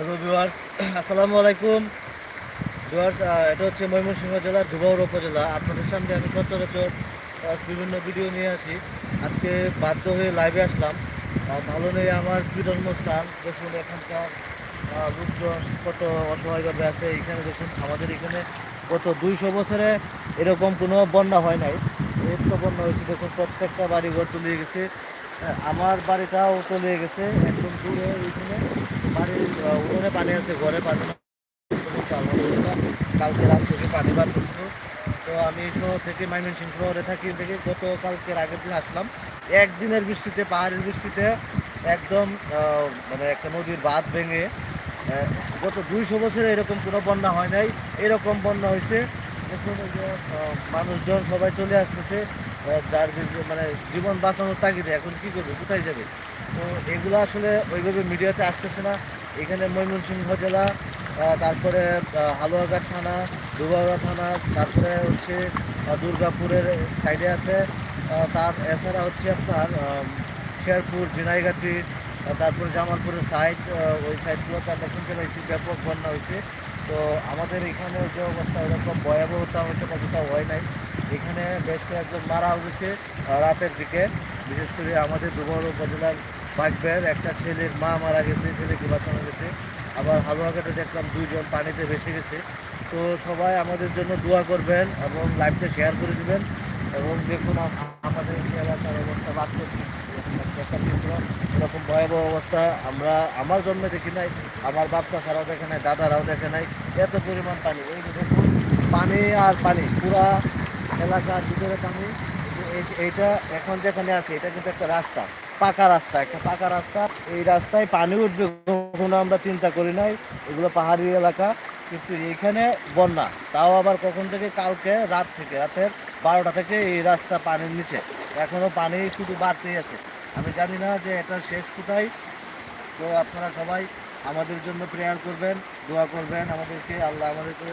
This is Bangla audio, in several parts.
হ্যালো ভিউয়ার্স আসসালামু আলাইকুম ভিউয়ার্স এটা হচ্ছে ময়মনসিংহ জেলার ধুবাউড় উপজেলা। আপনাদের সামনে আমি সচরাচর বিভিন্ন ভিডিও নিয়ে আসি। আজকে বাধ্য হয়ে লাইভে আসলাম। ভালো নেই আমার প্রিয় জন্মস্থান, দেখুন এখানকার লোকজন কত অসহায়ভাবে আছে। এখানে দেখুন, আমাদের এখানে গত দুইশো বছরে এরকম কোনো বন্যা হয় নাই। এর তো বন্যা হয়েছে, দেখুন, প্রত্যেকটা বাড়ি ঘর তলিয়ে গেছে। আমার বাড়িটাও তলিয়ে গেছে একদম দূরে ওইখানে। বাড়ির উঠোনে পানি আছে ঘরে পানি কালকে রাত থেকে পানি বাড়তেছিল। তো আমি শহর থেকে ময়মনসিং শহরে থাকি থেকে গত কালকের আগের দিন আসলাম। একদিনের বৃষ্টিতে পাহাড়ের বৃষ্টিতে একদম মানে একটা নদীর বাঁধ ভেঙে গত দুইশো বছরে এরকম কোনো বন্যা হয় নাই। এরকম বন্যা হয়েছে। আহ, মানুষজন সবাই চলে আসতেছে। যার মানে জীবন বাঁচানোর তাগিদে এখন কি করবে, কোথায় যাবে? তো এগুলো আসলে ওইভাবে মিডিয়াতে আসতেছে না। এখানে ময়মনসিংহ জেলা তারপরে হালুয়াঘাট থানা দুবাগা থানা, তারপরে হচ্ছে দুর্গাপুরের সাইডে আছে। তার এছাড়া হচ্ছে আপনার শেরপুর, ঝিনাইগাতি তারপরে জামালপুরের সাইড ওই সাইডগুলোতে আমরা শুনতে পাইছি ব্যাপক বন্যা হয়েছে। তো আমাদের এখানে যে অবস্থা এরকম ভয়াবহতা হয়তো কোথাও হয় নাই। এখানে বেশ কয়েকজন মারাও গেছে রাতের দিকে। বিশেষ করে আমাদের দুবর উপজেলার বাগবের একটা ছেলের মা মারা গেছে, ছেলেকে বাঁচানো গেছে। আবার হালুয়াঘাটে দেখলাম দুইজন পানিতে ভেসে গেছে। তো সবাই আমাদের জন্য দোয়া করবেন এবং লাইভটা শেয়ার করে দিবেন এবং দেখুন আম- আমাদের এলাকার অবস্থা বাস্তব এরকম ভয়াবহ অবস্থা আমরা আমার জন্মে দেখি নাই, আমার বাচ্চা ছাড়াও দেখে নাই, দাদারাও দেখে নাই। এত পরিমাণ পানি, এই দেখুন, পানি আর পানি, পুরা এলাকার ভিতরে আমি এইটা এখন যেখানে আছে, এটা কিন্তু একটা রাস্তা, পাকা রাস্তা, একটা পাকা রাস্তা। এই রাস্তায় পানি উঠবে কখনো আমরা চিন্তা করি নাই, এগুলো পাহাড়ি এলাকা। কিন্তু এখানে বন্যা, তাও আবার কখন থেকে কালকে রাত থেকে, রাতের বারোটা থেকে এই রাস্তা পানির নিচে। এখনও পানি শুধু বাড়তেই আছে। আমি জানি না যে এটা শেষ কোথায়। তো আপনারা সবাই আমাদের জন্য প্রেয়ার করবেন, দোয়া করবেন আমাদেরকে। আল্লাহ আমাদেরকে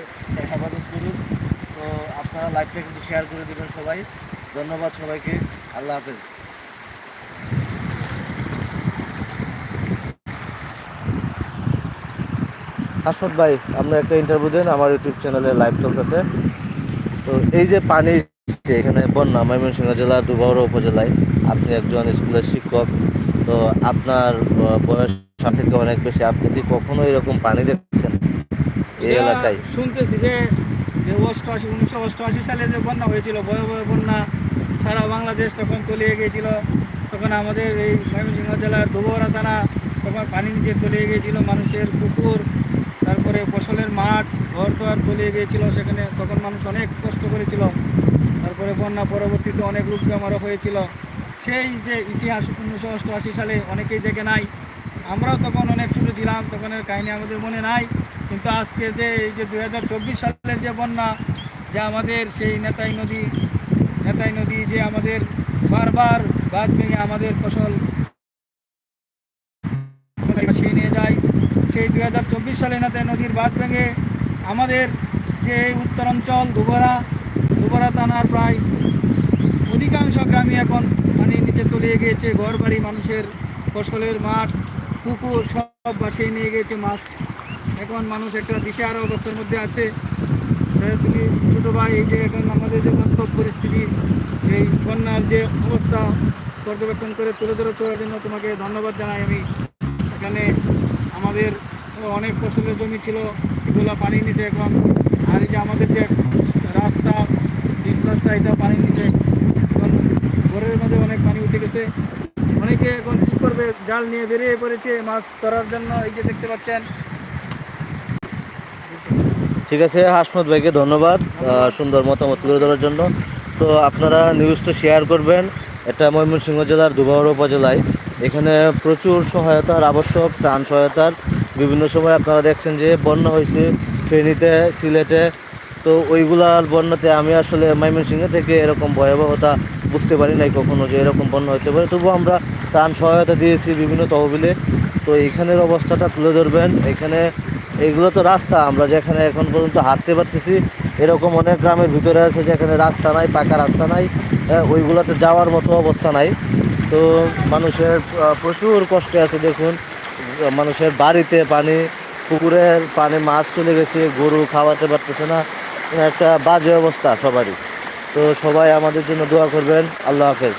হেফাজত করুন তো আপনারা লাইভটা কিন্তু শেয়ার করে দেবেন সবাই। ধন্যবাদ সবাইকে। আল্লাহ হাফেজ। হাসমত ভাই আপনি একটা ইন্টারভিউ দেন আমার ইউটিউব চ্যানেলে লাইভ চলতেছে। তো এই যে পানি এসছে এখানে বন্যা ময়মনসিংহ জেলা দুবাউড়া উপজেলায়। আপনি একজন স্কুলের শিক্ষক। তো আপনার বয়স সাত থেকে অনেক বেশি। আপনি কি কখনো এরকম পানি দেখছেন এই এলাকায়? শুনতেছি যে যে অষ্টআশি, উনিশশো অষ্টআশি সালে যে বন্যা হয়েছিল, ভয়াবহ বন্যা সারা বাংলাদেশ তখন তলিয়ে গিয়েছিল। তখন আমাদের এই ময়মনসিংহ জেলার দুবহরা থানা তখন পানি নিচে তলিয়ে গিয়েছিল, মানুষের পুকুর, তারপরে ফসলের মাঠ ঘর দোয়ার তলিয়ে গিয়েছিল, সেখানে তখন মানুষ অনেক কষ্ট করেছিল। তারপরে বন্যা পরবর্তীতে অনেক রূপ আমারও হয়েছিল। সেই যে ইতিহাস উনিশশো অষ্টআশি সালে অনেকেই দেখে নাই। আমরাও তখন অনেক ছোটো ছিলাম, তখনের কাহিনী আমাদের মনে নাই। কিন্তু আজকে যে এই যে দুই হাজার চব্বিশ সালের যে বন্যা, যে আমাদের সেই নেতাই নদী নেতাই নদী যে আমাদের বারবার বাদ ভেঙে আমাদের ফসল ভাসিয়ে নিয়ে যায়, সেই দুই হাজার চব্বিশ সালে নেতাই নদীর বাঁধ ভেঙে আমাদের যে উত্তরাঞ্চল, দুবরা দুবরা থানার প্রায় অধিকাংশ গ্রামই এখন পানির নিচে তলিয়ে গিয়েছে ঘর বাড়ি মানুষের ফসলের মাঠ, পুকুর সব ভাসিয়ে নিয়ে গিয়েছে, মাছ এখন মানুষ একটা দিশেহারা অবস্থার মধ্যে আছে। তুমি ছোটো ভাই, এই যে এখন আমাদের যে বাস্তব পরিস্থিতি, এই বন্যার যে অবস্থা পর্যবেক্ষণ করে তুলে ধরে চলার জন্য তোমাকে ধন্যবাদ জানাই আমি। এখানে আমাদের অনেক ফসলের জমি ছিল, এগুলো পানির নিচে এখন। আর এই যে আমাদের যে রাস্তা পিচ রাস্তা, এটা পানির নিচে। এখন ঘরের মধ্যে অনেক পানি উঠে গেছে। অনেকে এখন কী করবে? জাল নিয়ে বেরিয়ে পড়েছে মাছ ধরার জন্য, এই যে দেখতে পাচ্ছেন। ঠিক আছে হাসমত ভাইকে ধন্যবাদ সুন্দর মতামত তুলে ধরার জন্য। তো আপনারা নিউজটা শেয়ার করবেন, এটা ময়মনসিংহ জেলার দুবাউড়া উপজেলায়। এখানে প্রচুর সহায়তার আবশ্যক, ত্রাণ সহায়তার। বিভিন্ন সময় আপনারা দেখছেন যে বন্যা হয়েছে ফেনীতে, সিলেটে। তো ওইগুলার বন্যাতে আমি আসলে ময়মনসিংহ থেকে এরকম ভয়াবহতা বুঝতে পারি নাই কখনো যে এরকম বন্যা হতে পারে। তবুও আমরা ত্রাণ সহায়তা দিয়েছি বিভিন্ন তহবিলে। তো এখানের অবস্থাটা তুলে ধরবেন। এখানে এগুলো তো রাস্তা, আমরা যেখানে এখন পর্যন্ত হাঁটতে পারতেছি, এরকম অনেক গ্রামের ভিতরে আছে যেখানে রাস্তা নাই, পাকা রাস্তা নাই ওইগুলোতে যাওয়ার মতো অবস্থা নাই। তো মানুষের প্রচুর কষ্টে আছে দেখুন, মানুষের বাড়িতে পানি, পুকুরের পানি, মাছ চলে গেছে, গরু খাওয়াতে পারতেছে না, একটা বাজে অবস্থা সবারই। তো সবাই আমাদের জন্য দোয়া করবেন, আল্লাহ হাফেজ।